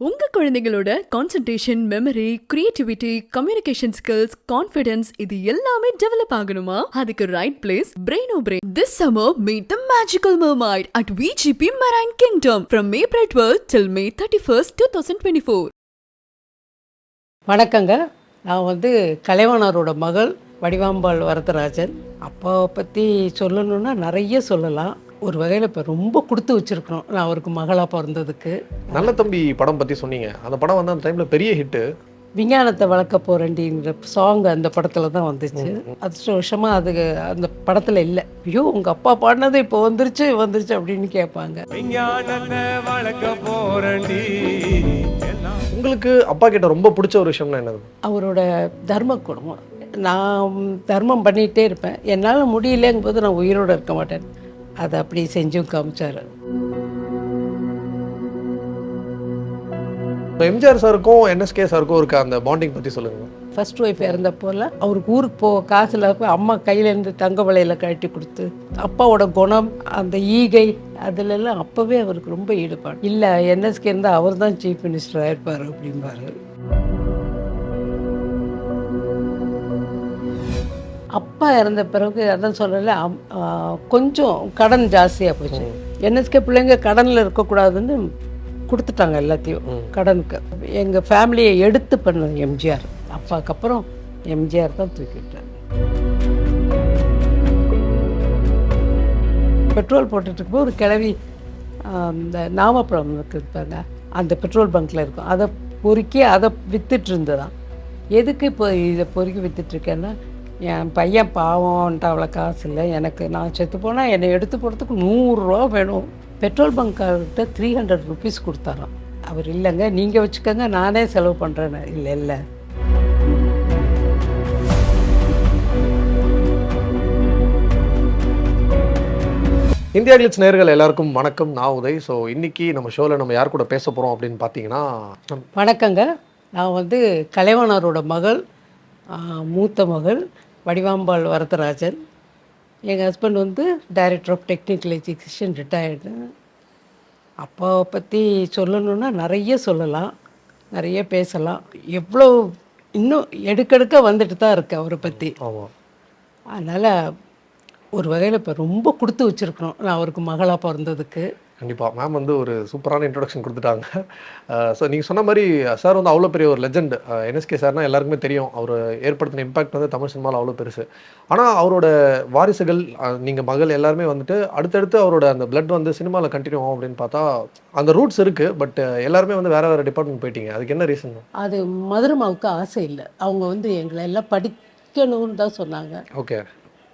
உங்க குழந்தைகளோட concentration memory creativity communication skills confidence இது எல்லாமே டெவலப் ஆகணுமா? அதுக்கு right place Brainobrain this summer meet the magical mermaid at VGP Marine Kingdom from April twelve till May thirty first two thousand twenty four வணக்கங்க. நான் வந்து கலைவாணரோட மகள் வடிவாம்பாள் வரதராஜன். அப்பாவை பற்றி சொல்லணும்னா நிறைய சொல்லலாம். ஒரு வகையில் இப்போ ரொம்ப கொடுத்து வச்சுருக்கணும். நான் அவருக்கு மகளாக பிறந்ததுக்கு. நல்ல தம்பி படம் பற்றி சொன்னீங்க. அந்த படம் வந்து அந்த டைமில் பெரிய ஹிட்டு விஞ்ஞானத்தை வளர்க்க போகிறேன்டிங்கிற சாங் அந்த படத்தில் தான் வந்துச்சு. அதிர்ஷ்ட வருஷமாக அது அந்த படத்தில் இல்லை. ஐயோ உங்கள் அப்பா பாடினது இப்போ வந்துருச்சு வந்துருச்சு அப்படின்னு கேட்பாங்க. உங்களுக்கு அப்பா கிட்ட ரொம்ப பிடிச்ச ஒரு விஷயம்னா என்னது? அவரோட தர்ம குடும்பம் நான் தர்மம் பண்ணிகிட்டே இருப்பேன். என்னால் முடியலங்கும்போது நான் உயிரோடு இருக்க மாட்டேன். அதை அப்படி செஞ்சும் காமிச்சார். எம்ஜிஆர் சாருக்கும் என்எஸ்கே சாருக்கும் இருக்க அந்த பாண்டிங் பற்றி சொல்லுங்க. ஃபர்ஸ்ட் ஒய்ஃப் இறந்தப்போல அவருக்கு ஊருக்கு போக காசில் போய் அம்மா கையிலேருந்து தங்க வளையல கழட்டி கொடுத்து அப்பாவோட குணம் அந்த ஈகை அதுலெல்லாம் அப்போவே அவருக்கு ரொம்ப ஈடுபாடு. இல்லை என்எஸ்கே இருந்தால் அவர் தான் சீஃப் மினிஸ்டர் ஆயிருப்பார் அப்படிம்பாரு. அப்பா இறந்த பிறகு அதான் சொல்லல கொஞ்சம் கடன் ஜாஸ்தியாக போச்சு. என்எஸ்கே பிள்ளைங்க கடனில் இருக்கக்கூடாதுன்னு கொடுத்துட்டாங்க எல்லாத்தையும் கடனுக்கு. எங்கள் ஃபேமிலியை எடுத்து பண்ணது எம்ஜிஆர். அப்பாவுக்கு அப்புறம் எம்ஜிஆர் தான் தூக்கிட்டார் பெட்ரோல் போட்டுட்டு இருக்கும்போது ஒரு கிளவி ஆ, இந்த நாமப்பழம் இருக்குது பாருங்க அந்த பெட்ரோல் பங்க்கில் இருக்கும். அதை பொறுக்கி அதை வித்துட்டு இருந்ததாம் எதுக்கு இப்போ இதை பொறுக்கி வித்துட்டு இருக்கேன்னா என் பையன் பாவம்ன்ட்டு அவ்வளோ காசு இல்லை. எனக்கு நான் செத்து போனால் என்னை எடுத்து போகிறதுக்கு நூறுரூவா வேணும். பெட்ரோல் பங்க்கார்கிட்ட த்ரீ ஹண்ட்ரட் ருபீஸ் கொடுத்தாராம். அவர் இல்லைங்க நீங்கள் வச்சுக்கோங்க நானே செலவு பண்ணுறேன்னு இல்லை இல்லை. இந்தியா கிளிட்ஸ் நேர்கள் எல்லாருக்கும் வணக்கம். நான் உதய். ஸோ இன்னைக்கு நம்ம ஷோவில் நம்ம யார் கூட பேச போகிறோம் அப்படின்னு பார்த்தீங்கன்னா வணக்கங்க. நான் வந்து கலைவாணரோட மகள் மூத்த மகள் வடிவாம்பாள் வரதராஜன். எங்கள் ஹஸ்பண்ட் வந்து director of technical education retired அப்பாவை பற்றி சொல்லணும்னா நிறைய சொல்லலாம் நிறைய பேசலாம். எவ்வளோ இன்னும் எடுக்கெடுக்க வந்துட்டு தான் இருக்கு அவரை பற்றி அதனால் ஒரு வகையில் இப்போ ரொம்ப கொடுத்து வச்சுருக்கணும். நான் அவருக்கு மகளாக பிறந்ததுக்கு. கண்டிப்பாக மேம் வந்து ஒரு சூப்பரான இன்ட்ரொடக்ஷன் கொடுத்துட்டாங்க. ஸோ நீங்கள் சொன்ன மாதிரி சார் வந்து அவ்வளோ பெரிய ஒரு லெஜெண்ட் என்எஸ்கே சார்னா எல்லாருக்குமே தெரியும். அவர் ஏற்படுத்தின இம்பாக்ட் வந்து தமிழ் சினிமாவில் அவ்வளோ பெருசு. ஆனால் அவரோட வாரிசுகள் நீங்கள் மகள் எல்லாருமே வந்துட்டு அடுத்தடுத்து அவரோட அந்த blood வந்து சினிமாவில் கண்டினியூ ஆகும் அப்படின்னு பார்த்தா அந்த ரூட்ஸ் இருக்குது பட் எல்லாருமே வந்து வேறு வேறு டிபார்ட்மெண்ட் போயிட்டீங்க. அதுக்கு என்ன ரீசன் அது மதுரமாவுக்கு ஆசை இல்லை. அவங்க வந்து எங்களை எல்லாம் படிக்கணும்னு தான் சொன்னாங்க. ஓகே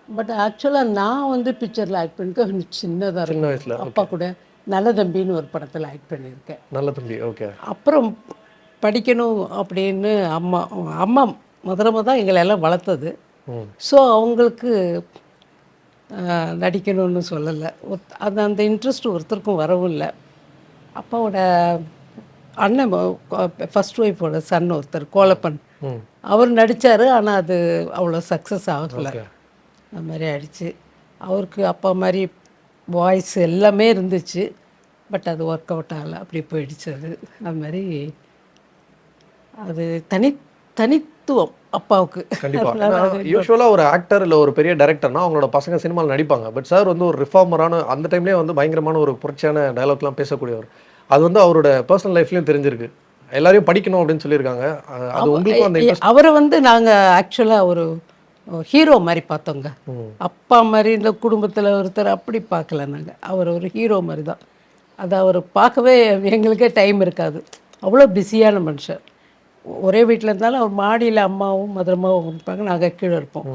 பட் ஆக்சுவலாக நான் வந்து பிக்சரில் ஆக்ட் பண்ணிக்க சின்னதாக சின்ன இருக்கும் அப்பா கூட நல்ல தம்பின்னு ஒரு படத்தில் ஆக்ட் பண்ணியிருக்கேன். நல்ல தம்பி ஓகே அப்புறம் படிக்கணும் அப்படின்னு அம்மா அம்மா முதல்ல தான் எங்களை எல்லாம் வளர்த்தது. ஸோ அவங்களுக்கு நடிக்கணும்னு சொல்லலை. அது அந்த இன்ட்ரெஸ்ட் ஒருத்தருக்கும் வரவும் இல்லை. அப்பாவோட அண்ணன் ஃபர்ஸ்ட் ஒய்ஃபோட சன் ஒருத்தர் கோலப்பன். அவர் நடித்தார் ஆனால் அது அவ்வளோ சக்ஸஸ் ஆகலை. அந்த மாதிரி ஆயிடுச்சு. அவருக்கு அப்பா மாதிரி வாய்ஸ் எல்லாமே இருந்துச்சு. பட் அது ஒர்க் அவுட் ஆகலை. அப்படி போயிடுச்சு அது. அது மாதிரி அது தனி தனித்துவம் அப்பாவுக்கு. கண்டிப்பாக யூஸ்வலாக ஒரு ஆக்டர் இல்லை ஒரு பெரிய டேரக்டர்னா அவங்களோட பசங்க சினிமாவில் நடிப்பாங்க. பட் சார் வந்து ஒரு ரிஃபார்மரான அந்த டைம்லேயே வந்து பயங்கரமான ஒரு புரட்சியான டயலாக்லாம் பேசக்கூடியவர். அது வந்து அவரோட பர்சனல் லைஃப்லையும் தெரிஞ்சிருக்கு. எல்லாரையும் படிக்கணும் அப்படின்னு சொல்லியிருக்காங்க. அது உங்களுக்கும் அந்த அவரை வந்து நாங்கள் ஆக்சுவலாக ஒரு ஹீரோ மாதிரி பார்த்தோங்க. அப்பா மாதிரி இந்த குடும்பத்தில் ஒருத்தர் அப்படி பார்க்கல நாங்கள் அவர் ஒரு ஹீரோ மாதிரி தான். அது அவர் பார்க்கவே எங்களுக்கே டைம் இருக்காது. அவ்வளோ பிஸியான மனுஷன். ஒரே வீட்டில் இருந்தாலும் அவர் மாடியில் அம்மாவும் மதுரமாவும் இருப்பாங்க நாங்கள் கீழே இருப்போம்.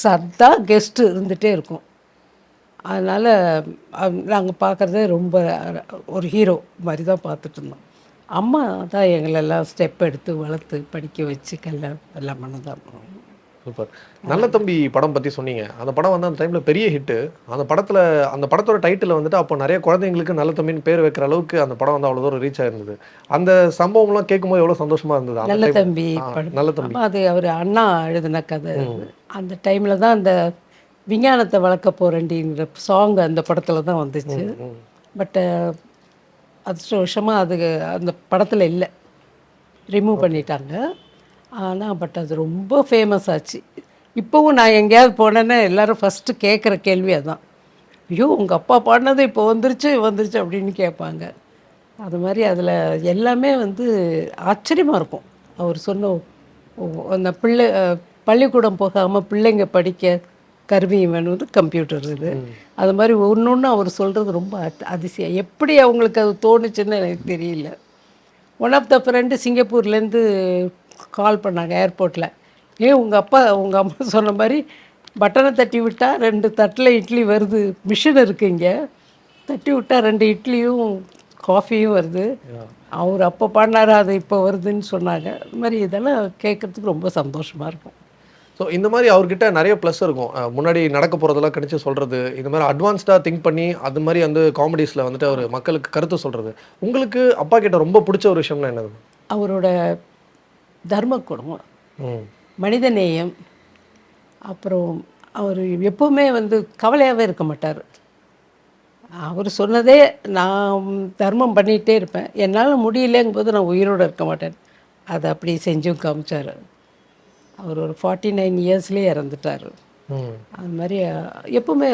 சத்தா கெஸ்ட்டு இருந்துகிட்டே இருக்கும். அதனால் நாங்கள் பார்க்குறதே ரொம்ப ஒரு ஹீரோ மாதிரி தான் பார்த்துட்டு இருந்தோம். அம்மா தான் எங்களெல்லாம் ஸ்டெப் எடுத்து வளர்த்து படிக்க வச்சு கல்யாணம் எல்லாம் பண்ணதான் சூப்பர். நல்ல தம்பி படம் பற்றி சொன்னீங்க. அந்த படம் வந்து அந்த டைமில் பெரிய ஹிட்டு அந்த படத்தில் அந்த படத்தோட டைட்டில் வந்துட்டு அப்போ நிறைய குழந்தைங்களுக்கு நல்ல தம்பின்னு பேர் வைக்கிற அளவுக்கு அந்த படம் வந்து அவ்வளோ தூரம் ரீச் ஆயிருந்தது. அந்த சம்பவம்லாம் கேட்கும்போது எவ்வளோ சந்தோஷமா இருந்தது? நல்ல தம்பி. நல்ல தம்பி. அது அவர் அண்ணா எழுதின கதை. அந்த டைமில் தான் அந்த விஞ்ஞானத்தை வளர்க்க போகிறேன்டிங்கிற சாங் அந்த படத்தில் தான் வந்துச்சு. பட் அதிர்ஷ்டவசமாக அது அந்த படத்தில் இல்லை. ரிமூவ் பண்ணிட்டாங்க. ஆனால் பட் அது ரொம்ப ஃபேமஸ் ஆச்சு. இப்போவும் நான் எங்கேயாவது போனேன்னா எல்லாரும் ஃபஸ்ட்டு கேட்குற கேள்வி அதான். ஐயோ உங்கள் அப்பா பாடினது இப்போ வந்துருச்சு வந்துருச்சு அப்படின்னு கேட்பாங்க. அது மாதிரி அதில் எல்லாமே வந்து ஆச்சரியமாக இருக்கும். அவர் சொன்ன அந்த பிள்ளை பள்ளிக்கூடம் போகாமல் பிள்ளைங்க படிக்க கருவி வேணும்னு கம்ப்யூட்டர் இது. அது மாதிரி ஒன்று ஒன்று அவர் சொல்கிறது ரொம்ப அத்- அதிசயம். எப்படி அவங்களுக்கு அது தோணுச்சுன்னு எனக்கு தெரியல. ஒன் ஆஃப் த ஃப்ரெண்டு சிங்கப்பூர்லேருந்து கால் பண்ணாங்க ஏர்போர்ட்டில் ஏன் உங்கள் அப்பா உங்கள் அம்மா சொன்ன மாதிரி பட்டனை தட்டி விட்டால் ரெண்டு தட்டில் இட்லி வருது. மிஷின் இருக்கு இங்கே. தட்டி விட்டால் ரெண்டு இட்லியும் காஃபியும் வருது. அவர் அப்போ பண்ணாரு அது இப்போ வருதுன்னு சொன்னாங்க. அது மாதிரி இதெல்லாம் கேட்குறதுக்கு ரொம்ப சந்தோஷமாக இருக்கும். ஸோ இந்த மாதிரி அவர்கிட்ட நிறைய ப்ளஸ் இருக்கும். முன்னாடி நடக்க போகிறதெல்லாம் கணிச்சு சொல்கிறது இந்த மாதிரி அட்வான்ஸ்டாக திங்க் பண்ணி அது மாதிரி வந்து காமெடிஸில் வந்துட்டு அவர் மக்களுக்கு கருத்து சொல்கிறது உங்களுக்கு அப்பா கிட்ட ரொம்ப பிடிச்ச ஒரு விஷயம்னா என்னது? அவரோட தர்ம குணம் ம். மனிதநேயம் அப்புறம் அவர் எப்பவுமே வந்து கவலையாகவே இருக்க மாட்டார். அவர் சொன்னதே நான் தர்மம் பண்ணிகிட்டே இருப்பேன். என்னால் முடியலங்கும்போது நான் உயிரோடு இருக்க மாட்டேன். அதை அப்படி செஞ்சும் காமிச்சார். அவர் ஒரு ஃபார்ட்டி நைன் இயர்ஸ்லேயே இறந்துட்டார் அது மாதிரி எப்பவுமே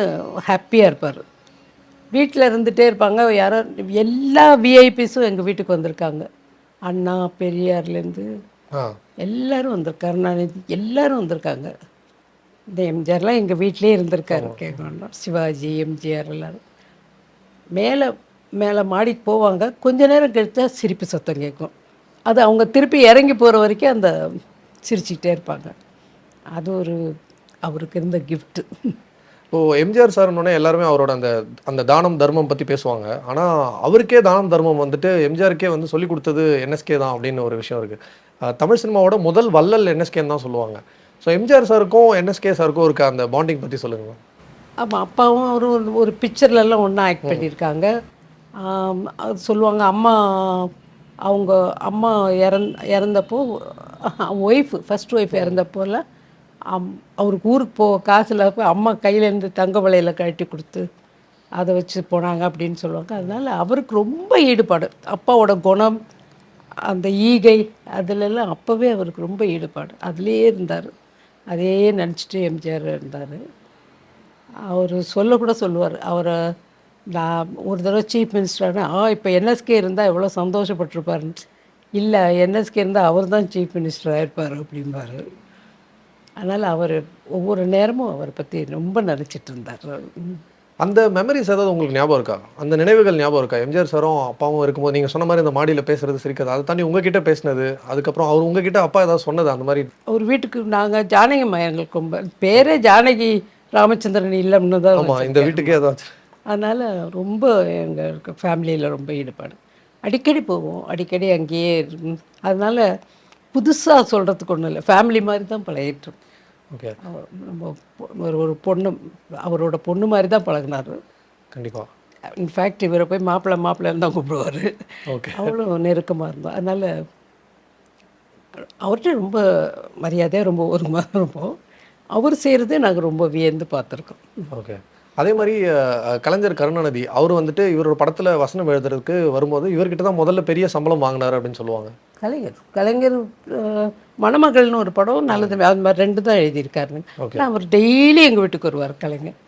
ஹாப்பியாக இருப்பார். வீட்டில் இருந்துகிட்டே இருப்பாங்க. யாரோ எல்லா விஐபிஸும் எங்கள் வீட்டுக்கு வந்திருக்காங்க. அண்ணா பெரியார்லேருந்து எல்லாரும் வந்திருக்காரு. கருணாநிதி எல்லாரும் வந்திருக்காங்க. இந்த எம்ஜிஆர்லாம் எங்கள் வீட்டிலே இருந்திருக்காரு. கேட்கணும் சிவாஜி எம்ஜிஆர் எல்லாரும். மேலே மேலே மாடிக்கு போவாங்க. கொஞ்ச நேரம் கழித்தா சிரிப்பு சத்தம் கேட்கும். அது அவங்க திருப்பி இறங்கி போகிற வரைக்கும் அந்த சிரிச்சுக்கிட்டே இருப்பாங்க. அது ஒரு அவருக்கு இருந்த கிஃப்ட்டு இப்போ எம்ஜிஆர் சார்னோடனே எல்லாருமே அவரோட அந்த அந்த தானம் தர்மம் பற்றி பேசுவாங்க. ஆனால் அவருக்கே தானம் தர்மம் வந்துட்டு எம்ஜிஆருக்கே வந்து சொல்லி கொடுத்தது என்எஸ்கே தான் அப்படின்னு ஒரு விஷயம் இருக்குது தமிழ் சினிமாவோட முதல் வள்ளல் என்எஸ்கேன்னு தான் சொல்லுவாங்க. ஸோ எம்ஜிஆர் சாருக்கும் என்எஸ்கே சாருக்கும் இருக்க அந்த பாண்டிங் பற்றி சொல்லுங்க. ஆமாம் அப்பாவும் ஒரு ஒரு பிக்சர்லலாம் ஒன்றா ஆக்ட் பண்ணியிருக்காங்க. அது சொல்லுவாங்க அம்மா அவங்க அம்மா இறந் இறந்தப்போ ஒய்ஃப் ஃபர்ஸ்ட் ஒய்ஃப் இறந்தப்போல அம் அவருக்கு ஊருக்கு போக காசு இல்லாதப்போ அம்மா கையிலேருந்து தங்க வளையல கழட்டி கொடுத்து அதை வச்சு போனாங்க அப்படின்னு சொல்லுவாங்க. அதனால் அவருக்கு ரொம்ப ஈடுபாடு. அப்பாவோட குணம் அந்த ஈகை அதிலெல்லாம் அப்போவே அவருக்கு ரொம்ப ஈடுபாடு. அதுலேயே இருந்தார். அதே நினச்சிட்டு எம்ஜிஆர் இருந்தார். அவர் சொல்லக்கூட சொல்லுவார். அவரை நான் ஒரு தடவை சீஃப் மினிஸ்டர்னா ஆ இப்போ என்எஸ்கே இருந்தால் எவ்வளோ சந்தோஷப்பட்டிருப்பாருன்னு இல்லை என்எஸ்கே இருந்தால் அவர் தான் சீஃப் மினிஸ்டராக இருப்பார் அப்படிம்பாரு. அதனால் அவர் ஒவ்வொரு நேரமும் அவரை பற்றி ரொம்ப நினச்சிட்டு இருந்தார். ம். அந்த மெமரிஸ் ஏதாவது உங்களுக்கு ஞாபகம் இருக்கா? அந்த நினைவுகள் ஞாபகம் இருக்கா? எம்ஜிஆர் சாரும் அப்பாவும் இருக்கும்போது நீங்கள் சொன்ன மாதிரி அந்த மாடியில் பேசுறது சிரிக்கிறது அதை தாண்டி உங்ககிட்ட பேசினது அதுக்கப்புறம் அவர் உங்ககிட்ட அப்பா ஏதாவது சொன்னது அந்த மாதிரி? அவர் வீட்டுக்கு நாங்கள் ஜானகி எங்களுக்கு ரொம்ப பேரே ஜானகி ராமச்சந்திரன் இல்லம்னு தான் ஆமாம் இந்த வீட்டுக்கே ஏதாச்சும் அதனால் ரொம்ப எங்களுக்கு ஃபேமிலியில் ரொம்ப ஈடுபாடு. அடிக்கடி போவோம் அடிக்கடி அங்கேயே இருக்கும் அதனால் புதுசாக சொல்கிறதுக்கு ஒன்றும் இல்லை. ஃபேமிலி மாதிரி தான் பழகிட்டோம் ஓகே. ஒரு ஒரு பொண்ணு அவரோட பொண்ணு மாதிரி தான் பழகினார். கண்டிப்பாக இன்ஃபேக்ட் இவரை போய் மாப்பிள்ளை மாப்பிள்ளைன்னு தான் கூப்பிடுவார். ஓகே. அவ்வளோ நெருக்கமாக இருந்தோம் அதனால் அவர்கிட்ட ரொம்ப மரியாதையாக ரொம்ப ஒருமாக இருப்போம். அவர் செய்கிறதே நாங்கள் ரொம்ப வியந்து பார்த்துருக்கோம். ஓகே. அதே மாதிரி கலைஞர் கருணாநிதி அவர் வந்துட்டு இவரோட படத்துல வசனம் எழுதுறதுக்கு வரும்போது இவர்கிட்ட தான் முதல்ல பெரிய சம்பளம் வாங்கினாரு அப்படின்னு சொல்லுவாங்க. கலைஞர். கலைஞர் மணமகள்னு ஒரு படம் நல்லது. அது மாதிரி ரெண்டு தான் எழுதியிருக்காருங்க அவர் டெய்லி எங்கள் வீட்டுக்கு வருவார் கலைஞர்.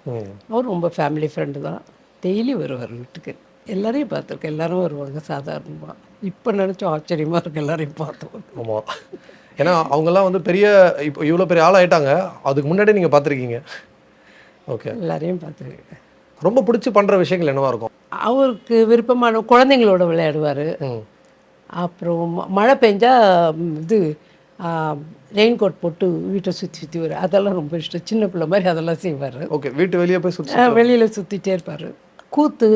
அவர் ரொம்ப ஃபேமிலி ஃப்ரெண்டு தான். டெய்லி வருவார் வீட்டுக்கு. எல்லாரையும் பார்த்துருக்கேன். எல்லாரும் வருவாங்க சாதாரணமாக இப்போ நினச்சோம் ஆச்சரியமாக இருக்கு எல்லாரையும் பார்த்தோம். ஆமாம் ஏன்னா அவங்கெல்லாம் வந்து பெரிய இப்போ இவ்வளோ பெரிய ஆள் ஆயிட்டாங்க. அதுக்கு முன்னாடி நீங்கள் பார்த்துருக்கீங்க. ஓகே. எல்லாரையும் பார்த்துருக்கேன். ரொம்ப பிடிச்சி பண்ணுற விஷயங்கள் என்னவா இருக்கும்? அவருக்கு விருப்பமான குழந்தைங்களோட விளையாடுவார். அப்புறம் மழை பெஞ்சா ம், இது ரெயின் கோட் போட்டு வீட்டை சுற்றி சுற்றி வர. அதெல்லாம் ரொம்ப இஷ்டம். சின்ன பிள்ளை மாதிரி அதெல்லாம் செய்வார். ஓகே வீட்டு வெளியே போய் சுற்றி வெளியில் சுற்றிட்டே இருப்பார். கூத்து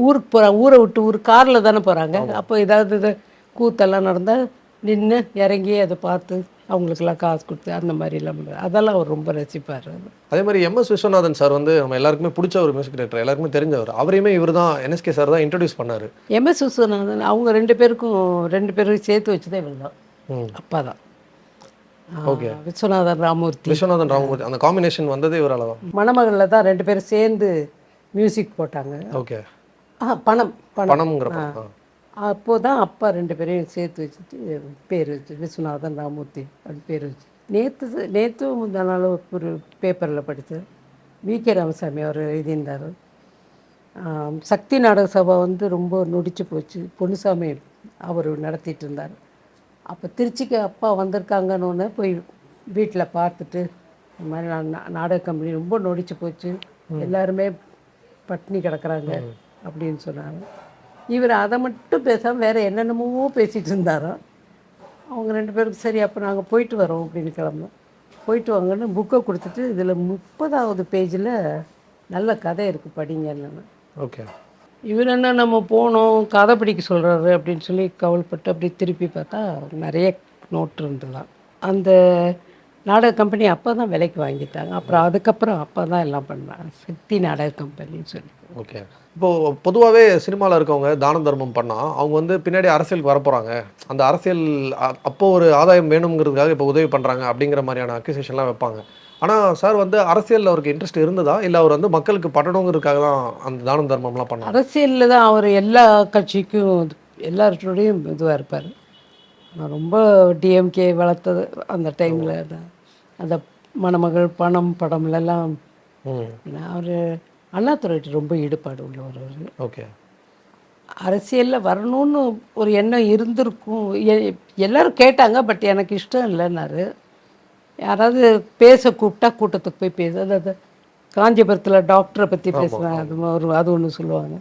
ஊருக்கு போகிறாங்க ஊரை விட்டு ஊர் காரில் தானே போகிறாங்க அப்போ ஏதாவது இது கூத்தெல்லாம் நடந்தால் நின்று இறங்கி அதை பார்த்து அவங்களுக்கெல்லாம் காசு கொடுத்து அந்த மாதிரிலாம். அதெல்லாம் அவர் ரொம்ப ரசிப்பார் அதே. மாதிரி எம்எஸ் விஸ்வநாதன் சார் வந்து நம்ம எல்லாருக்குமே பிடிச்ச ஒரு மியூசிக் டைரக்டர் எல்லாருக்குமே தெரிஞ்சவர். அவரையுமே இவர் தான் என்எஸ்கே சார் தான் இன்ட்ரடியூஸ் பண்ணாரு. எம்எஸ் விஸ்வநாதன் அவங்க ரெண்டு பேருக்கும் ரெண்டு பேரும் சேர்த்து வச்சதே இவர் தான் அப்பா தான் Okay. விஸ்வநாதன் ராமூர்த்தி. விஸ்வநாதன் ராமமூர்த்தி அந்த காம்பினேஷன் வந்ததே இவரால தான் மணமகளில் தான் ரெண்டு பேரும் சேர்ந்து மியூசிக் போட்டாங்க. ஓகே. ஆ பணம் பணம். பணம்ங்கிற படம். ஆ. அப்போ தான் அப்பா ரெண்டு பேரையும் சேர்த்து வச்சுட்டு பேர் வச்சு விஸ்வநாதன் ராமூர்த்தி அப்படி பேர் வச்சு. நேற்று நேற்று முந்தா நாள் ஒரு பேப்பரில் படித்தேன் வி. கே. ராமசாமி அவர் எழுதியிருந்தார். சக்தி நாடக சபை வந்து ரொம்ப நொடிச்சு போச்சு. பொன்னுசாமி அவர் நடத்திட்டு இருந்தார். அப்போ திருச்சிக்கு அப்பா வந்திருக்காங்கன்னு போய் வீட்டில் பார்த்துட்டு இந்த மாதிரி நான் நாடக கம்பெனி ரொம்ப நொடிச்சு போச்சு. எல்லாருமே பட்னி கிடக்குறாங்க அப்படின்னு சொன்னாங்க. இவர் அதை மட்டும் பேசாமல் வேறு என்னென்னமோ பேசிகிட்டு இருந்தாராம் அவங்க ரெண்டு பேருக்கு சரி அப்போ நாங்கள் போயிட்டு வரோம் அப்படின்னு கிளம்புனோம். போயிட்டு வாங்கன்னு புக்கை கொடுத்துட்டு இதில் முப்பதாவது பேஜில் நல்ல கதை இருக்குது படிங்கன்னு ஓகே இவர் என்ன நம்ம போனோம் கதை படிக்க சொல்கிறாரு அப்படின்னு சொல்லி கவலைப்பட்டு அப்படி திருப்பி பார்த்தா நிறைய நோட் இருந்தலாம் அந்த நாடக கம்பெனி அப்போ தான் விலைக்கு வாங்கிட்டாங்க. அப்புறம் அதுக்கப்புறம் அப்போ தான் எல்லாம் பண்ணாங்க. சக்தி நாடக கம்பெனின்னு சொல்லி. ஓகே இப்போ பொதுவாகவே சினிமாவில் இருக்கவங்க தான தர்மம் பண்ணா அவங்க வந்து பின்னாடி அரசியலுக்கு வரப்போறாங்க. அந்த அரசியல் அப்போ ஒரு ஆதாயம் வேணுங்கிறதுக்காக இப்போ உதவி பண்றாங்க அப்படிங்கிற மாதிரியான அக்யூசேஷன்லாம் வைப்பாங்க. ஆனா சார் வந்து அரசியலில் அவருக்கு இன்ட்ரெஸ்ட் இருந்ததா? இல்லை அவர் வந்து மக்களுக்கு பண்ணணுங்கிறதுக்காக தான் அந்த தான தர்மம்லாம் பண்ணாங்க அரசியலில் தான் அவர் எல்லா கட்சிக்கும் எல்லாரோடையும் இதுவாக இருப்பார். நான் ரொம்ப டிஎம்கே வளர்த்தது அந்த டைமில் தான். அந்த மணமகள் பணம் படம்லலாம். அவர் அண்ணாதுரைட்டு ரொம்ப ஈடுபாடு உள்ளவர் அவர். ஓகே. அரசியலில் வரணும்னு ஒரு எண்ணம் இருந்திருக்கும். எல்லாரும் கேட்டாங்க பட் எனக்கு இஷ்டம் இல்லைன்னாரு. யாராவது பேச கூப்பிட்டா கூட்டத்துக்கு போய் பேச அதாவது காஞ்சிபுரத்தில் டாக்டரை பற்றி பேசுவேன் அது ஒரு அது ஒன்று சொல்லுவாங்க.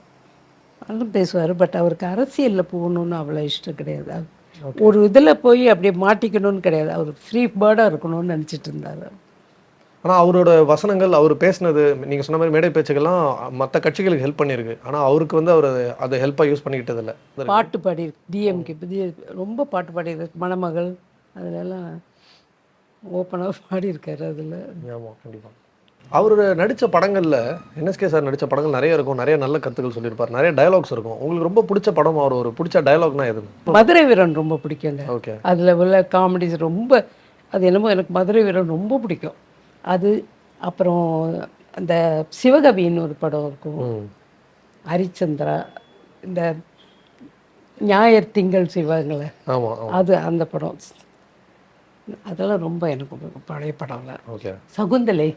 அதுவும் பேசுவார் பட் அவருக்கு அரசியலில் போகணுன்னு அவ்வளோ இஷ்டம் கிடையாது. ஒரு இதில் போய் அப்படியே மாட்டிக்கணும்னு கிடையாது. அவர் ஃப்ரீ பேர்டாக இருக்கணும்னு நினச்சிட்டு இருந்தார். ஆனா அவரோட வசனங்கள் அவர் பேசினது நீங்க சொன்ன மாதிரி மேடை பேச்சுக்கெல்லாம் மற்ற கட்சிகளுக்கு ஹெல்ப் பண்ணியிருக்கு. ஆனா அவருக்கு வந்து அவர் அதை ஹெல்ப்பாக யூஸ் பண்ணிக்கிட்டது இல்லை பாட்டு பாடி டிஎம்கே பற்றி ரொம்ப பாட்டு பாடியிருக்கு. மணமகள் அதிலெல்லாம் ஓப்பனாக பாடியிருக்காரு அதில். ஆமாம் கண்டிப்பாக அவர் நடித்த படங்களில் என்எஸ்கே சார் நடித்த படங்கள் நிறைய இருக்கும். நிறைய நல்ல கருத்துக்கள் சொல்லியிருப்பார். நிறைய டயலாக்ஸ் இருக்கும். உங்களுக்கு ரொம்ப பிடிச்ச படம் அவர் ஒரு பிடிச்ச டயலாக்னா எது மதுரை வீரன் ரொம்ப பிடிக்குங்க. ஓகே அதில் உள்ள காமெடிஸ் ரொம்ப அது என்னமோ எனக்கு மதுரை வீரன் ரொம்ப பிடிக்கும். அது அப்புறம் அந்த சிவகவின்னு ஒரு படம் இருக்கும். ஹரிச்சந்திரா இந்த ஞாயிறு திங்கள் ஆமாம் அது அந்த படம். அதெல்லாம் ரொம்ப எனக்கு பழைய படம்லாம் okay. Shakuntalai.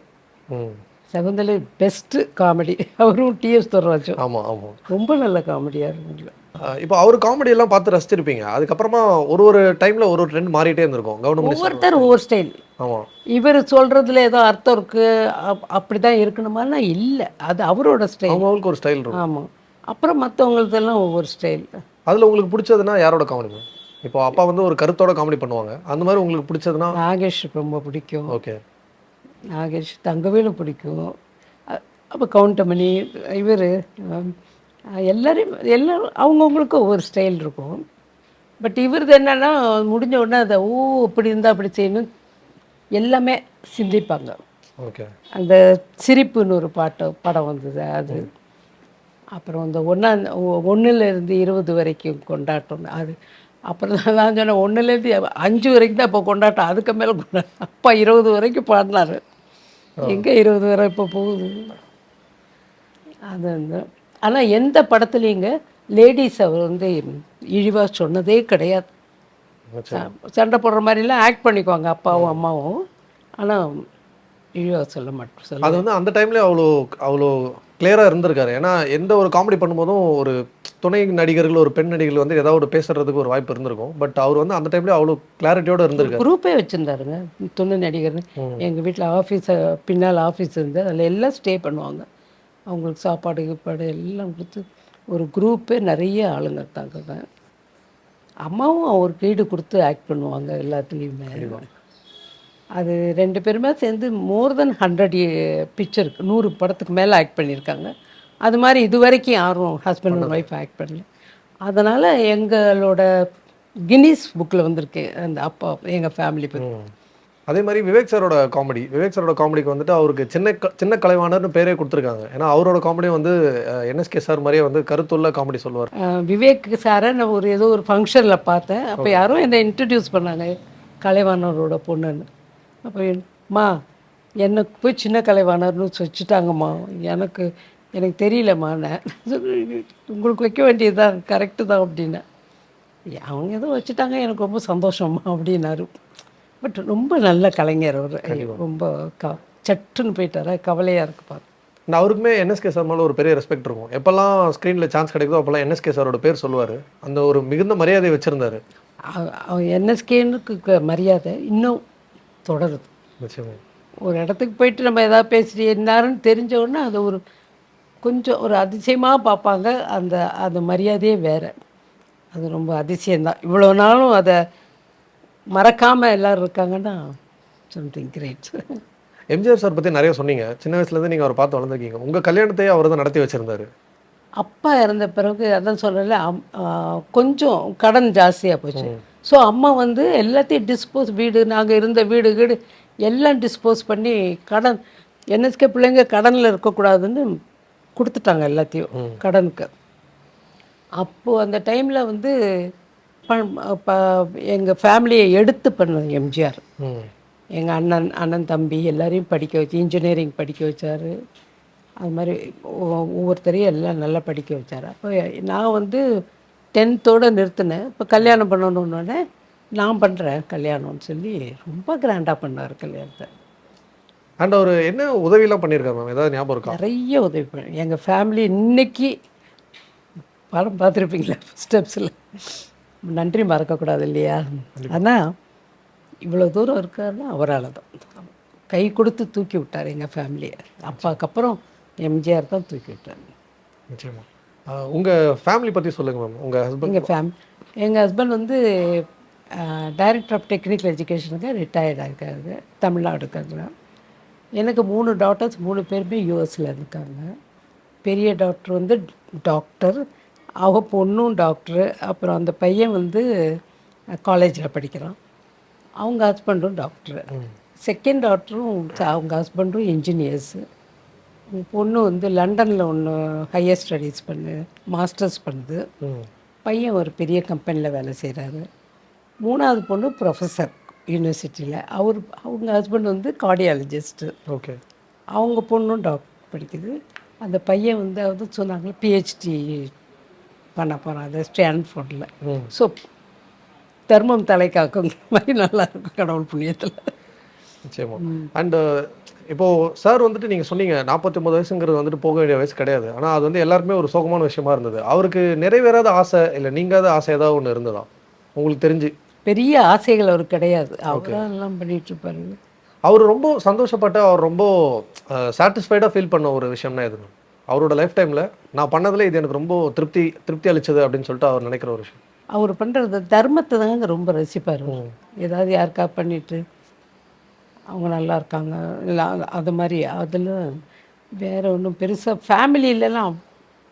Shakuntalai best comedy அவரும் டிஎஸ் துர்ராஜும். ஆமாம் ஆமாம் ரொம்ப நல்ல காமெடியாக இருக்கும் இப்போ அவர் காமெடி எல்லாம் பார்த்து ரசிச்சிருப்பீங்க. அதுக்கப்புறமா ஒரு ஒரு டைமில் ஒரு ஒரு ட்ரெண்ட் மாறிட்டே இருந்திருக்கும். கவர்மெண்ட் ஒவ்வொருத்தர் ஒவ்வொரு ஸ்டைல் ஆமாம் இவர் சொல்கிறதுல ஏதோ அர்த்தம் இருக்குது அப் அப்படி தான் இருக்கணுமானா இல்லை. அது அவரோட ஸ்டைல் அவங்களுக்கு ஒரு ஸ்டைல் இருக்கும். ஆமாம் அப்புறம் மற்றவங்களுதெல்லாம் ஒவ்வொரு ஸ்டைல் அதில் உங்களுக்கு பிடிச்சதுன்னா யாரோட காமெடி இப்போ அப்பா வந்து ஒரு கருத்தோட காமெடி பண்ணுவாங்க. அந்த மாதிரி உங்களுக்கு பிடிச்சதுன்னா? நாகேஷ் ரொம்ப பிடிக்கும். ஓகே. நாகேஷ் தங்கவேலு பிடிக்கும். அப்போ கவுண்டமணி இவர் எல்லாரையும் எல்லாரும் அவங்கவுங்களுக்கு ஒவ்வொரு ஸ்டைல் இருக்கும். பட் இவரது என்னன்னா முடிஞ்ச உடனே அதை ஓ இப்படி இருந்தால் அப்படி செய்யணும். எல்லாமே சிந்திப்பாங்க. ஓகே. அந்த சிரிப்புன்னு ஒரு பாட்டு படம் வந்தது அது. அப்புறம் அந்த ஒன்றா ஒன்றுலேருந்து இருபது வரைக்கும் கொண்டாட்டம். அது அப்புறம் தான் சொன்னேன் ஒன்றுலேருந்து அஞ்சு வரைக்கும் தான் இப்போ கொண்டாட்டம். அதுக்கு மேலே கொண்டாட்டம். அப்பா இருபது வரைக்கும் பாடினாரு. எங்கே இருபது வரை இப்போ போகுது? அது வந்து ஆனால் எந்த படத்துலேயுங்க லேடிஸ் அவர் வந்து இழிவாக சொன்னதே கிடையாது. சண்டை போடுற மாதிரிலாம் ஆக்ட் பண்ணிக்குவாங்க அப்பாவும் அம்மாவும். ஆனால் இழிவாக சொல்ல மாட்டோம் சொல்ல அது வந்து அந்த டைம்ல அவ்வளோ அவ்வளோ கிளியராக இருந்திருக்காரு. ஏன்னா எந்த ஒரு காமெடி பண்ணும்போதும் ஒரு துணை நடிகர்கள் ஒரு பெண் நடிகர்கள் வந்து ஏதாவது ஒரு பேசுறதுக்கு ஒரு வாய்ப்பு இருந்திருக்கும். பட் அவர் வந்து அந்த டைம்ல அவ்வளோ கிளாரிட்டியோட இருந்திருக்காரு. குரூப்பே வச்சுருந்தாருங்க துணை நடிகர்னு. எங்கள் வீட்டில் ஆஃபீஸ் பின்னால் ஆஃபீஸ் இருந்து அதில் எல்லாம் ஸ்டே பண்ணுவாங்க. அவங்களுக்கு சாப்பாடு கீப்பாடு எல்லாம் கொடுத்து ஒரு குரூப்பே நிறைய ஆளுங்க இருக்காங்க. அம்மாவும் அவருக்கு ஈடு கொடுத்து ஆக்ட் பண்ணுவாங்க எல்லாத்துலேயுமே. அது ரெண்டு பேருமே சேர்ந்து மோர் தென் ஹண்ட்ரட் பிக்சருக்கு நூறு படத்துக்கு மேலே ஆக்ட் பண்ணியிருக்காங்க. அது மாதிரி இது வரைக்கும் யாரும் ஹஸ்பண்ட் அண்ட் ஒய்ஃப் ஆக்ட் பண்ணல. அதனால் எங்களோட கின்னீஸ் புக்கில் வந்திருக்கு அந்த அப்பா எங்கள் ஃபேமிலி பற்றி. அதே மாதிரி விவேக் சாரோட காமெடி விவேக் சாரோட காமெடிக்கு வந்துட்டு அவருக்கு சின்ன சின்ன கலைவாணர்னு பேரே கொடுத்துருக்காங்க. ஏன்னா அவரோட காமெடி வந்து என்எஸ்கே சார் மாதிரியே வந்து கருத்துள்ள காமெடி சொல்லுவார். விவேக் சாரை நான் ஒரு ஏதோ ஒரு ஃபங்க்ஷனில் பார்த்தேன். அப்போ யாரும் என்னை இன்ட்ரடியூஸ் பண்ணாங்க கலைவாணரோட பொண்ணுன்னு. அப்போ மா எனக்கு போய் சின்ன கலைவாணர்னு வச்சுட்டாங்கம்மா. எனக்கு எனக்கு தெரியலம்மாண்ணே உங்களுக்கு வைக்க வேண்டியது தான் கரெக்டு தான் அப்படின்னேன். அவங்க ஏதோ வச்சுட்டாங்க. எனக்கு ரொம்ப சந்தோஷமா அப்படின்னாரு. பட் ரொம்ப நல்ல கலைஞர் அவர். ரொம்ப க சட்டுன்னு போயிட்டாரா? கவலையாக இருக்கு பாரு. நான் அவருக்குமே என்எஸ்கே சார் மேலே ஒரு பெரிய ரெஸ்பெக்ட் இருக்கும். எப்போல்லாம் ஸ்க்ரீனில் சான்ஸ் கிடைக்குதோ அப்போல்லாம் என்எஸ்கே சாரோட பேர் சொல்லுவார். அந்த ஒரு மிகுந்த மரியாதை வச்சுருந்தாரு. என்எஸ்கேனுக்கு மரியாதை இன்னும் தொடருது. ஒரு இடத்துக்கு போயிட்டு நம்ம எதாவது பேசிட்டு என்னாருன்னு தெரிஞ்ச உடனே அது ஒரு கொஞ்சம் ஒரு அதிசயமாக பார்ப்பாங்க. அந்த அந்த மரியாதையே வேறு. அது ரொம்ப அதிசயம்தான். இவ்வளோ நாளும் அதை மறக்காமல் எல்லோரும் இருக்காங்கன்னா சம்திங் கிரேட் எம்ஜிஆர் சார் பற்றி நிறைய சொன்னீங்க. சின்ன வயசுலேருந்து நீங்கள் அவரை பார்த்து வளர்ந்துருக்கீங்க. உங்கள் கல்யாணத்தையே அவர் தான் நடத்தி வச்சிருந்தாரு. அப்பா இறந்த பிறகு அதான் சொல்லல கொஞ்சம் கடன் ஜாஸ்தியாக போச்சு. ஸோ அம்மா வந்து எல்லாத்தையும் டிஸ்போஸ் வீடு நாங்கள் இருந்த வீடு வீடு எல்லாம் டிஸ்போஸ் பண்ணி கடன் என்எஸ்கே பிள்ளைங்க கடனில் இருக்கக்கூடாதுன்னு கொடுத்துட்டாங்க எல்லாத்தையும் கடனுக்கு. அப்போது அந்த டைமில் வந்து எங்கள் ஃபேமிலியை எடுத்து பண்ணது எம்ஜிஆர். எங்கள் அண்ணன் அண்ணன் தம்பி எல்லாரையும் படிக்க வச்சு இன்ஜினியரிங் படிக்க வச்சார். அது மாதிரி ஒவ்வொ- ஒவ்வொருத்தரையும் எல்லாம் நல்லா படிக்க வச்சார். அப்போ நான் வந்து டென்த்தோடு நிறுத்தினேன். இப்போ கல்யாணம் பண்ணணுன்னொடனே நான் பண்ணுறேன் கல்யாணம்னு சொல்லி ரொம்ப கிராண்டாக பண்ணார் கல்யாணத்தை. அண்ட் அவர் என்ன உதவியெல்லாம் பண்ணியிருக்காரு மேம்? ஏதாவது ஞாபகம் இருக்கா? நிறைய உதவி பண்ண எங்கள் ஃபேமிலி இன்னைக்கு படம் பார்த்துருப்பீங்களா? ஸ்டெப்ஸில் நன்றி மறக்கக்கூடாது இல்லையா? ஆனால் இவ்வளோ தூரம் இருக்காருன்னா அவரால் தான். கை கொடுத்து தூக்கி விட்டார் எங்கள் ஃபேமிலியை அப்பாவுக்கு அப்புறம் எம்ஜிஆர் தான் தூக்கி விட்டார். நிச்சயமா. ஆஹ் உங்க ஃபேமிலி பற்றி சொல்லுங்க மேம் உங்க ஹஸ்பண்ட் எங்கள் ஃபேம் எங்கள் ஹஸ்பண்ட் வந்து டைரக்டர் ஆஃப் டெக்னிக்கல் எஜுகேஷனுக்கு ரிட்டையர்ட் ஆகிருக்காரு தமிழ்நாடு இருக்காங்க எனக்கு மூணு டாக்டர்ஸ் மூணு பேருமே யூஎஸில் இருக்காங்க. பெரிய டாக்டர் வந்து டாக்டர் அவ பொண்ணும் டாக்டரு அப்புறம் அந்த பையன் வந்து காலேஜில் படிக்கிறான். அவங்க ஹஸ்பண்டும் டாக்டரு. செகண்ட் டாக்டரும் அவங்க ஹஸ்பண்டும் இன்ஜினியர்ஸு பொண்ணு வந்து லண்டனில் ஒன்று ஹையர் ஸ்டடீஸ் பண்ணு மாஸ்டர்ஸ் பண்ணுது. பையன் ஒரு பெரிய கம்பெனியில் வேலை செய்கிறாரு மூணாவது பொண்ணு ப்ரொஃபஸர் யூனிவர்சிட்டியில் அவர் அவங்க ஹஸ்பண்ட் வந்து கார்டியாலஜிஸ்ட்டு ஓகே. அவங்க பொண்ணும் டாக்டர் படிக்குது. அந்த பையன் வந்து அது சொன்னாங்க பிஹெச்டி பண்ண போகிறான் அது ஸ்டான்ஃபோர்டில் ஸோ தர்மம் தலை காக்குங்கிற மாதிரி நல்லா இருக்கும் கடவுள் புண்ணியத்தில். நிச்சயமா. அண்ட் இப்போ சார் வந்துட்டு நீங்க சொன்னீங்க நாற்பத்தி ஒன்பது வயசுங்கிறது வந்துட்டு போக வேண்டிய வயசு கிடையாது. ஆனா அது வந்து எல்லாருக்குமே ஒரு சோகமான விஷயமா இருந்தது. அவருக்கு நிறைவேறாத ஆசை இல்ல நீங்காத ஆசை ஏதாவது ஒன்று இருந்ததா? உங்களுக்கு தெரிஞ்சு. பெரிய ஆசைகள் அவர் கிடையாது. அவராக எல்லாம் பண்ணிட்டு இருப்பாரு. அவர் ரொம்ப சந்தோஷப்பட்ட அவர் ரொம்ப சாட்டிஸ்ஃபைடாக ஃபீல் பண்ண ஒரு விஷயம்னா எது? ma'am? அவரோட லைஃப் டைமில் நான் பண்ணதில் இது எனக்கு ரொம்ப திருப்தி திருப்தி அளிச்சது அப்படின்னு சொல்லிட்டு அவர் நினைக்கிற ஒரு விஷயம். அவர் பண்ணுறது தர்மத்தை தாங்க ரொம்ப ரசிப்பார் ஏதாவது யாருக்கா பண்ணிட்டு அவங்க நல்லா இருக்காங்க இல்லை அது- மாதிரி அதில் வேற ஒன்றும் பெருசாக ஃபேமிலியிலலாம்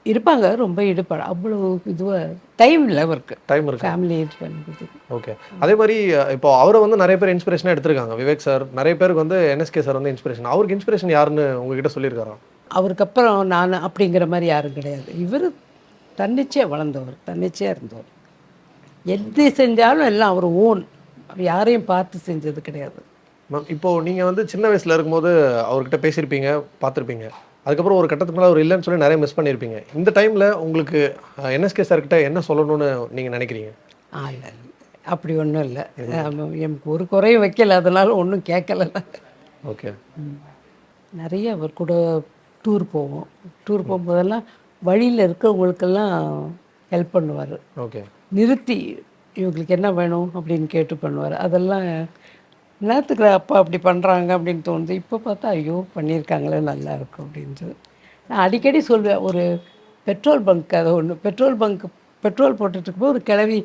இருப்பாங்க ரொம்ப ஈடுபாடு. அவ்வளோ இதுவாக டைம் இல்லை அவருக்கு. டைம் இருக்கு. ஃபேமிலி இது பண்ணுறது ஓகே அதே மாதிரி இப்போ அவரை வந்து நிறைய பேர் இன்ஸ்பிரேஷனாக எடுத்திருக்காங்க. விவேக் சார் நிறைய பேருக்கு வந்து என்எஸ்கே சார் வந்து இன்ஸ்பிரேஷன் அவருக்கு இன்ஸ்பிரேஷன் யாருன்னு உங்ககிட்ட சொல்லியிருக்காரா? அவருக்கு அப்புறம் நான் அப்படிங்கிற மாதிரி யாரும் கிடையாது. இவர் தன்னிச்சையாக வளர்ந்தவர் தன்னிச்சையாக இருந்தவர். எது செஞ்சாலும் எல்லாம் அவர் ஓன். யாரையும் பார்த்து செஞ்சது கிடையாது. மேம் இப்போ நீங்கள் வந்து சின்ன வயசில் இருக்கும்போது அவர்கிட்ட பேசியிருப்பீங்க பார்த்துருப்பீங்க. அதுக்கப்புறம் ஒரு கட்டத்துக்கு மேலே அவர் இல்லைன்னு சொல்லி நிறைய மிஸ் பண்ணியிருப்பீங்க. இந்த டைமில் உங்களுக்கு என்எஸ்கே சார்கிட்ட என்ன சொல்லணும்னு நீங்கள் நினைக்கிறீங்க? ஆ இல்லை இல்லை. அப்படி ஒன்றும் இல்லை. எனக்கு ஒரு குறையும் வைக்கல அதனால ஒன்றும் கேட்கல. ஓகே. நிறைய அவர் கூட டூர் போவோம். டூர் போகும்போதெல்லாம் வழியில் இருக்கிறவங்களுக்கெல்லாம் ஹெல்ப் பண்ணுவார். ஓகே. நிறுத்தி இவங்களுக்கு என்ன வேணும் அப்படின்னு கேட்டு பண்ணுவார். அதெல்லாம் நேரத்துக்கு அப்பா அப்படி பண்ணுறாங்க அப்படின்னு தோணுது. இப்போ பார்த்தா ஐயோ பண்ணியிருக்காங்களே நல்லா இருக்கும் அப்படின்ட்டு நான் அடிக்கடி சொல்வேன் ஒரு பெட்ரோல் பங்க் அதை ஒன்று பெட்ரோல் பங்க் பெட்ரோல் போட்டுட்டு இருக்கும்போது ஒரு கிளவி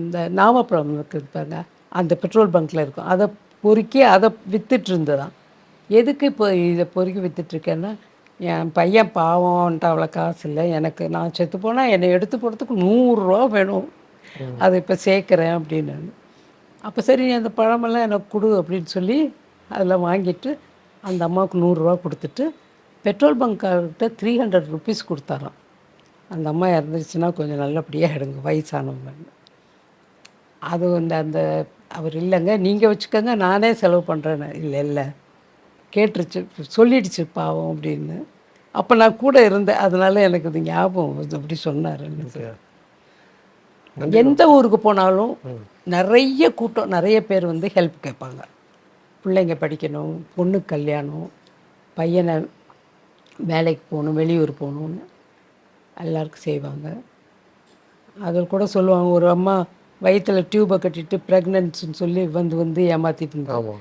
இந்த நாமப்பழம் இருக்குது பாருங்க அந்த பெட்ரோல் பங்க்கில் இருக்கும். அதை பொறுக்கி அதை வித்துட்டு இருந்ததாம். எதுக்கு இப்போ இதை பொறுக்கி வித்துட்ருக்கேன்னா என் பையன் பாவம்ன்ட்டு அவ்வளோ காசு இல்லை. எனக்கு நான் செத்து போனால் என்னை எடுத்து போகிறதுக்கு நூறுரூவா வேணும். அதை இப்போ சேர்க்குறேன் அப்படின்னு அப்போ சரி நீ அந்த பழமெல்லாம் எனக்கு கொடு அப்படின்னு சொல்லி அதில் வாங்கிட்டு அந்த அம்மாவுக்கு நூறுரூவா கொடுத்துட்டு பெட்ரோல் பங்க்கார்கிட்ட த்ரீ ஹண்ட்ரட் ருபீஸ் கொடுத்தாராம். அந்த அம்மா இறந்துச்சுன்னா கொஞ்சம் நல்லபடியாக எடுங்க வயசானவங்க. அது வந்து அந்த அவர் இல்லைங்க நீங்கள் வச்சுக்கோங்க நானே செலவு பண்ணுறேன்னு இல்லை இல்லை. கேட்டுருச்சு சொல்லிடுச்சு பாவம் அப்படின்னு. அப்போ நான் கூட இருந்தேன். அதனால எனக்கு இது ஞாபகம் அப்படி சொன்னார் எந்த ஊருக்கு போனாலும் நிறைய கூட்டம் நிறைய பேர் வந்து ஹெல்ப் கேட்பாங்க. பிள்ளைங்க படிக்கணும் பொண்ணு கல்யாணம் பையனை வேலைக்கு போகணும் வெளியூர் போகணுன்னு எல்லாருக்கும் செய்வாங்க. அதில் கூட சொல்லுவாங்க ஒரு அம்மா வயித்துல டியூபை கட்டிட்டு ப்ரெக்னன்சின்னு சொல்லி வந்து வந்து ஏமாத்திட்டு இருந்தாங்க.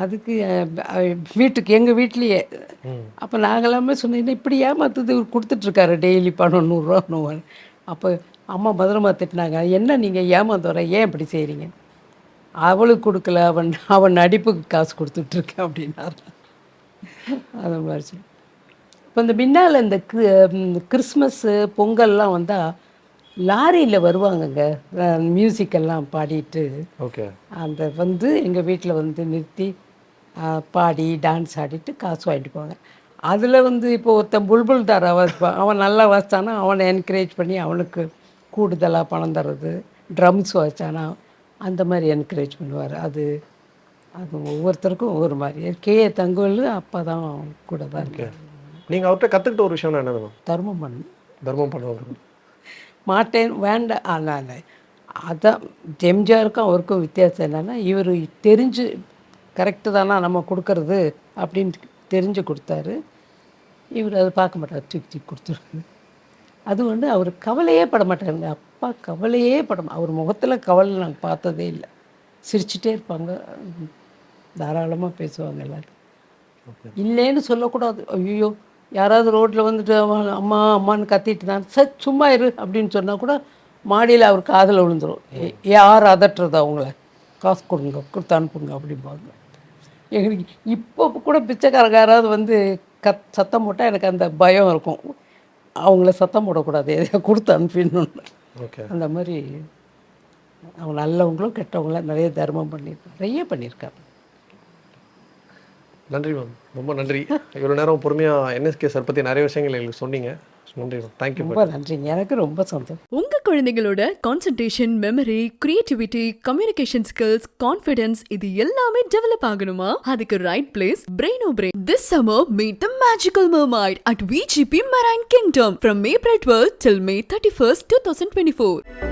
அதுக்கு வீட்டுக்கு எங்கள் வீட்லேயே. அப்போ நாங்களாமே சொன்னீங்கன்னா இப்படி ஏமாத்துது இவர் கொடுத்துட்ருக்காரு டெய்லி பணம் நூறுரூவா நூறு அப்போ அம்மா பத்திரமா திட்டினாங்க என்ன நீங்கள் ஏமாந்து வர? ஏன் இப்படி செய்கிறீங்க அவளுக்கு கொடுக்கல அவன் அவன் நடிப்புக்கு காசு கொடுத்துட்ருக்கேன் அப்படின்னாரு. அது மாதிரி சொல்லி. இப்போ இந்த முன்னால் இந்த கிறிஸ்மஸ்ஸு பொங்கல்லாம் வந்தால் லாரியில் வருவாங்கங்க. மியூசிக் எல்லாம் பாடிட்டு. ஓகே. அந்த வந்து எங்கள் வீட்டில் வந்து நிறுத்தி பாடி டான்ஸ் ஆடிட்டு காசு வாங்கிட்டு போவாங்க. அதில் வந்து இப்போ ஒருத்தன் புல்புல் தாரா வாசிப்பான் அவன் நல்லா வாசித்தானா அவனை என்கரேஜ் பண்ணி அவனுக்கு கூடுதலாக பணம் தர்றது ட்ரம்ஸ் வாசித்தானா அந்த மாதிரி என்கரேஜ் பண்ணுவார். அது அது ஒவ்வொருத்தருக்கும் ஒவ்வொரு மாதிரி. கே. தங்கவேலு அப்பா தான் கூட தான் இருக்கார் நீங்கள் அவர்கிட்ட கற்றுக்கிட்ட ஒரு விஷயம்னா என்னது மேம் தர்மம் பண்ணு தர்மம் பண்ணுவாங்க. மாட்டேன் வேண்டாம் ஆனால் அதான் எம்ஜிஆருக்கும் அவருக்கும் வித்தியாசம் என்னென்னா இவர் தெரிஞ்சு கரெக்டு தானா நம்ம கொடுக்கறது அப்படின்னு தெரிஞ்சு கொடுத்தாரு. இவர் அதை பார்க்க மாட்டார் தூக்கி தூக்கி கொடுத்துருவாரு. அது வந்து அவர் கவலையே பட மாட்டாருங்க அப்பா கவலையே பட மா- அவர் முகத்தில் கவலை நாங்கள் பார்த்ததே இல்லை. சிரிச்சிட்டே இருப்பாங்க. தாராளமாக பேசுவாங்க எல்லாரும். இல்லைன்னு சொல்லக்கூடாது. ஐயோ யாராவது ரோட்டில் வந்துட்டு அம்மா அம்மான்னு கத்திட்டு தான் சார் சும்மா இரு அப்படின்னு சொன்னால் கூட மாடியில் அவர் காதில் விழுந்துரும். "ஏ- யார் அதட்டுறது அவங்கள. காசு கொடுங்க கொடுத்து அனுப்புங்க அப்படிம்பாங்க. எங்களுக்கு இப்போ கூட பிச்சைக்காரங்க யாராவது வந்து கத் சத்தம் போட்டால் எனக்கு அந்த பயம் இருக்கும். அவங்கள சத்தம் போடக்கூடாது எதையா கொடுத்து அனுப்பிடணும்னு. ஓகே. அந்த மாதிரி அவங்க நல்லவங்களும் கெட்டவங்களும் நிறைய தர்மம் பண்ணியிருக்காங்க நிறைய பண்ணியிருக்காங்க நன்றி மேம். ரொம்ப நன்றி. இவ்வளோ நேரம் பொறுமையாக என்எஸ்கே சார் பற்றி நிறைய விஷயங்கள் எங்களுக்கு சொன்னீங்க. நன்றி மேம். தேங்க்யூ ரொம்ப நன்றிங்க. எனக்கு ரொம்ப சந்தோஷம். உங்க குழந்தைகளோட concentration memory creativity communication skills confidence இது எல்லாமே டெவலப் ஆகணுமா? அதுக்கு right place Brainobrain this summer meet the magical mermaid at VGP Marine Kingdom from April 12 till May 31st 2024